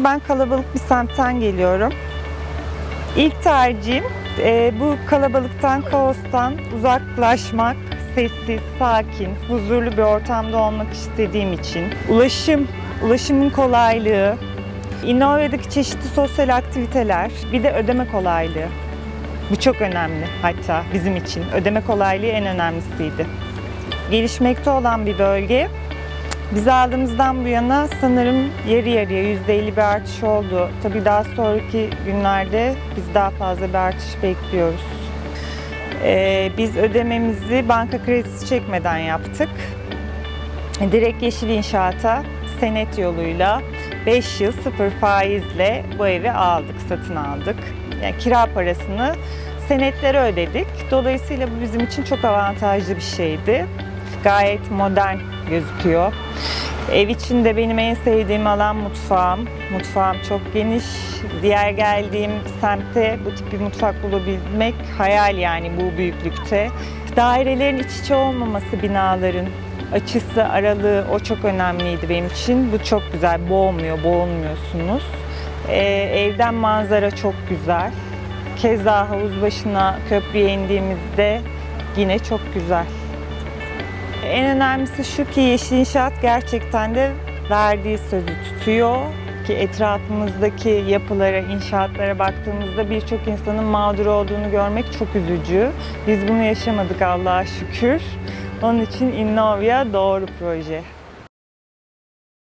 Ben kalabalık bir semtten geliyorum. İlk tercihim e, bu kalabalıktan, kaostan uzaklaşmak, sessiz, sakin, huzurlu bir ortamda olmak istediğim için. Ulaşım, ulaşımın kolaylığı, İnnovya'daki çeşitli sosyal aktiviteler, bir de ödeme kolaylığı. Bu çok önemli hatta bizim için. Ödeme kolaylığı en önemlisiydi. Gelişmekte olan bir bölge. Biz aldığımızdan bu yana sanırım yarı yarıya %50 bir artış oldu. Tabii daha sonraki günlerde biz daha fazla bir artış bekliyoruz. Ee, biz ödememizi banka kredisi çekmeden yaptık. Direkt Yeşil İnşaat'a senet yoluyla 5 yıl sıfır faizle bu evi aldık, satın aldık. Yani kira parasını senetlere ödedik. Dolayısıyla bu bizim için çok avantajlı bir şeydi. Gayet modern gözüküyor. Ev içinde benim en sevdiğim alan mutfağım. Mutfağım çok geniş. Diğer geldiğim semtte bu tip bir mutfak bulabilmek hayal yani bu büyüklükte. Dairelerin iç içe olmaması binaların açısı, aralığı o çok önemliydi benim için. Bu çok güzel, boğmuyor, boğulmuyorsunuz. Ee, evden manzara çok güzel. Keza havuz başına köprüye indiğimizde yine çok güzel. En önemlisi şu ki Yeşil İnşaat gerçekten de verdiği sözü tutuyor ki etrafımızdaki yapılara, inşaatlara baktığımızda birçok insanın mağdur olduğunu görmek çok üzücü. Biz bunu yaşamadık Allah'a şükür. Onun için Innovia doğru proje.